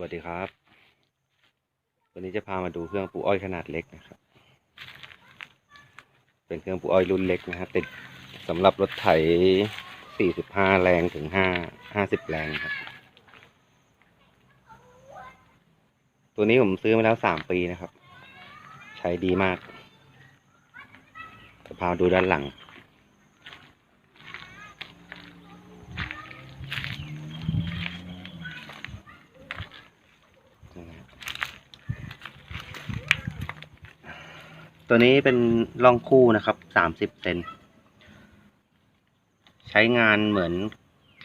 วัสดีครับ วันนี้จะพามาดูเครื่องปูอ้อยขนาดเล็กนะครับ เป็นเครื่องปูอ้อยรุ่นเล็กนะฮะติดสำหรับรถไถ 45 แรงถึง 5 50 แรงครับ ตัวนี้ผมซื้อมาแล้ว 3 ปีนะครับ ใช้ดีมากจะพามาดูด้านหลัง ตัวนี้เป็นร่องคู่นะครับสามสิบเซนใช้งานเหมือน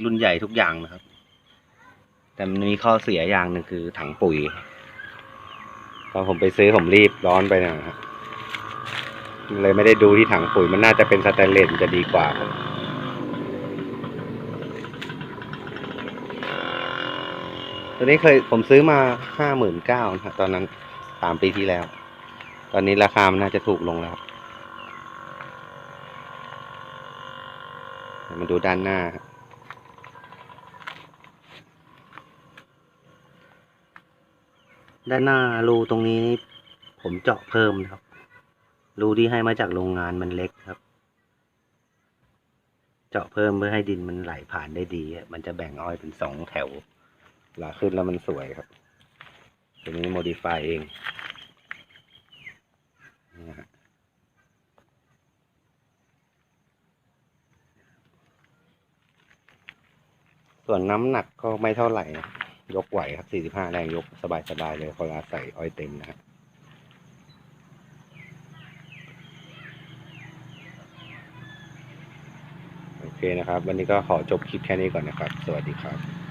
รุ่นใหญ่ทุกอย่างนะครับ แต่มันมีข้อเสียอย่างหนึ่งคือถังปุ๋ยตอนผมไปซื้อผมรีบร้อนไปนะครับเลยไม่ได้ดูที่ถังปุ๋ยมันน่าจะเป็นสแตนเลสจะดีกว่าครับตัวนี้เคยผมซื้อมาห้าหมื่นเก้าตอนนั้นสามปีที่แล้ว ตอนนี้ราคามันน่าจะถูกลงแล้วครับมาดูด้านหน้าครับด้านหน้ารูตรงนี้ผมเจาะเพิ่มนะครับ รูที่ให้มาจากโรงงานมันเล็กครับ เจาะเพิ่มเพื่อให้ดินมันไหลผ่านได้ดี มันจะแบ่งอ้อยเป็นสองแถวเวลาขึ้นแล้วมันสวยครับ ตัวนี้โมดิฟายเองนะฮะ ส่วนน้ำหนักก็ไม่เท่าไหร่ ยกไหวครับ 45 แรงยกสบายๆเลยเวลาใส่อ้อยเต็มนะครับโอเคนะครับ วันนี้ก็ขอจบคลิปแค่นี้ก่อนนะครับ สวัสดีครับ